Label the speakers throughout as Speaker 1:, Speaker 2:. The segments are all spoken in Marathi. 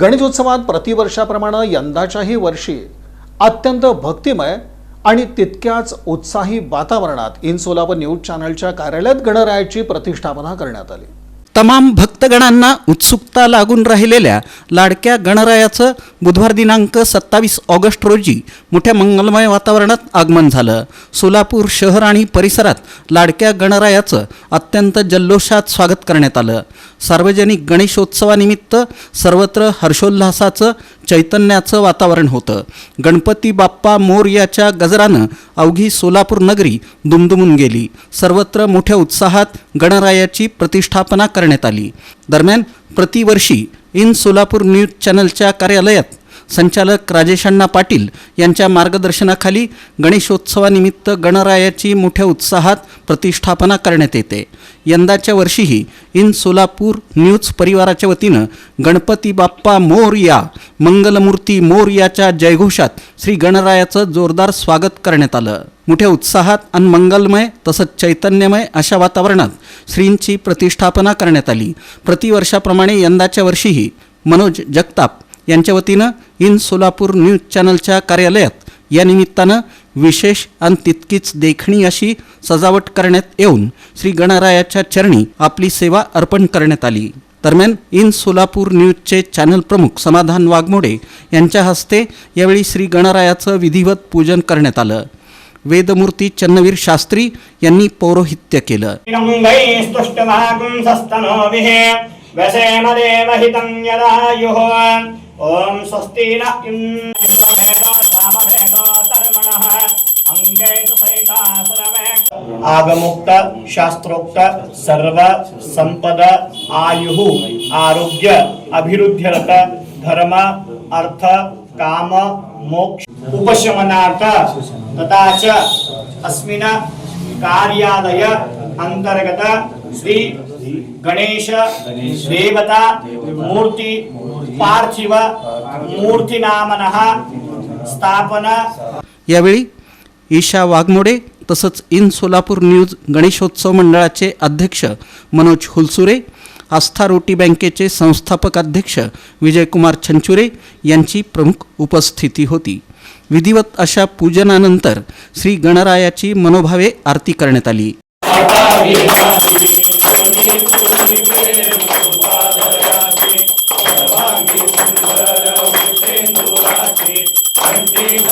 Speaker 1: गणेशोत्सवात प्रतिवर्षाप्रमाणे यंदाच्याही वर्षी अत्यंत भक्तिमय आणि तितक्याच उत्साही वातावरणात इन सोलापूर न्यूज चॅनलच्या कार्यालयात गणरायाची प्रतिष्ठापना करण्यात आली.
Speaker 2: तमाम भक्तगणांना उत्सुकता लागून राहिलेल्या लाडक्या गणरायाचं बुधवार दिनांक सत्तावीस ऑगस्ट रोजी मोठ्या मंगलमय वातावरणात आगमन झालं. सोलापूर शहर आणि परिसरात लाडक्या गणरायाचं अत्यंत जल्लोषात स्वागत करण्यात आलं. सार्वजनिक गणेशोत्सवानिमित्त सर्वत्र हर्षोल्लासाचं चैतन्याचं वातावरण होतं. गणपती बाप्पा मोरयाच्या गजरानं अवघी सोलापूर नगरी दुमदुमून गेली. सर्वत्र मोठ्या उत्साहात गणरायाची प्रतिष्ठापना करण्यात आली. दरम्यान प्रतिवर्षी इन सोलापूर न्यूज चॅनलच्या कार्यालयात संचालक राजेश अण्णा पाटील यांच्या मार्गदर्शनाखाली गणेशोत्सवानिमित्त गणरायाची मोठ्या उत्साहात प्रतिष्ठापना करण्यात येते. यंदाच्या वर्षीही इन सोलापूर न्यूज परिवाराच्या वतीनं गणपती बाप्पा मोरया मंगलमूर्ती मोरयाच्या जयघोषात श्री गणरायाचं जोरदार स्वागत करण्यात आलं. मोठ्या उत्साहात आणि मंगलमय तसंच चैतन्यमय अशा वातावरणात श्रींची प्रतिष्ठापना करण्यात आली. प्रतिवर्षाप्रमाणे यंदाच्या वर्षीही मनोज जगताप यांच्या वतीनं इन सोलापूर न्यूज चॅनलच्या कार्यालयात या निमित्तानं विशेष आणि तितकीच देखणी अशी सजावट करण्यात येऊन श्री गणरायाच्या चरणी आपली सेवा अर्पण करण्यात आली. दरम्यान इन सोलापूर न्यूजचे चॅनल प्रमुख समाधान वाघमोडे यांच्या हस्ते यावेळी श्री गणरायाचं विधिवत पूजन करण्यात आलं. वेदमूर्ती चन्नवीर शास्त्री यांनी पौरोहित्य केलं.
Speaker 3: ॐ स्वस्ति न इन्द्रभेदोत्तर्मणः आगमुक्त शास्त्रोक्त सर्व संपद आयुः आरोग्य अभिवृद्ध्यर्थ धर्म अर्थ काम मोक्ष उपशमनार्थ तथा च अस्मिन् कार्यालय अंतर्गत श्री गणेश देवता मूर्ति पार्थिव मूर्तिनामनः स्थापना।
Speaker 2: यावेळी ईशा वाघमोडे तसंच इन सोलापूर न्यूज गणेशोत्सव मंडळाचे अध्यक्ष मनोज हुलसुरे आस्था रोटी बँकेचे संस्थापक अध्यक्ष विजयकुमार छंचुरे यांची प्रमुख उपस्थिती होती. विधिवत अशा पूजनानंतर श्री गणरायाची मनोभावे आरती करण्यात आली.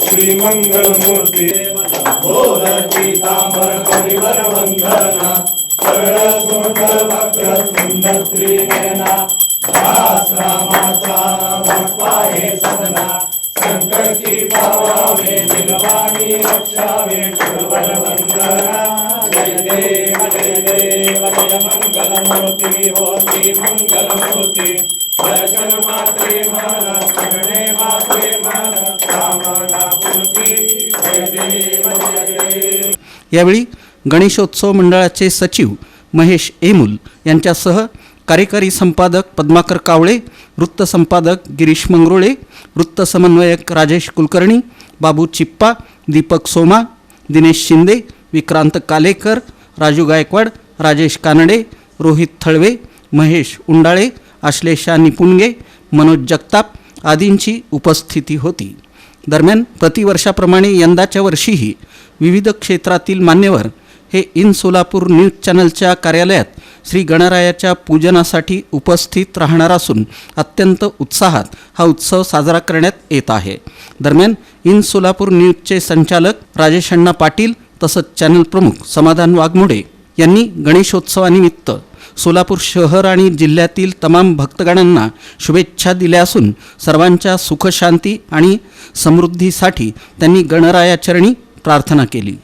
Speaker 4: श्री श्रीमंगलमूर्ती। बोध पीतांबर परिवर वंदना सरळ सुंदर वक्र सुंदर त्रिनेना दास रामाचा भक्ता हे सदना संकटी पावावे दिलवाणी रक्षावे शुभर वंदना जय देव जय देव जय मंगलमूर्ती हो श्री मंगलमूर्ती दर्शन मात्रे मन करणे मात्रे
Speaker 2: यावेळी गणेशोत्सव मंडळाचे सचिव महेश एमुल यांच्यासह कार्यकारी संपादक पद्माकर कावळे वृत्तसंपादक गिरीश मंगरुळे वृत्तसमन्वयक राजेश कुलकर्णी बाबू चिप्पा दीपक सोमा दिनेश शिंदे विक्रांत कालेकर राजू गायकवाड राजेश कानडे रोहित थळवे महेश उंडाळे आश्लेषा निपुणगे मनोज जगताप आदींची उपस्थिती होती. दरम्यान प्रतिवर्षाप्रमाणे यंदाच्या वर्षीही विविध क्षेत्रातील मान्यवर हे इन सोलापूर न्यूज चॅनलच्या कार्यालयात श्री गणरायाच्या पूजनासाठी उपस्थित राहणार असून अत्यंत उत्साहात हा उत्सव साजरा करण्यात येत आहे. दरम्यान इन सोलापूर न्यूजचे संचालक राजेश अण्णा पाटील तसंच चॅनल प्रमुख समाधान वाघमोडे यांनी गणेशोत्सवानिमित्त सोलापूर शहर आणि जिल्ह्यातील तमाम भक्तगणांना शुभेच्छा दिल्या असून सर्वांच्या सुखशांती आणि समृद्धीसाठी त्यांनी गणरायाचरणी प्रार्थना केली.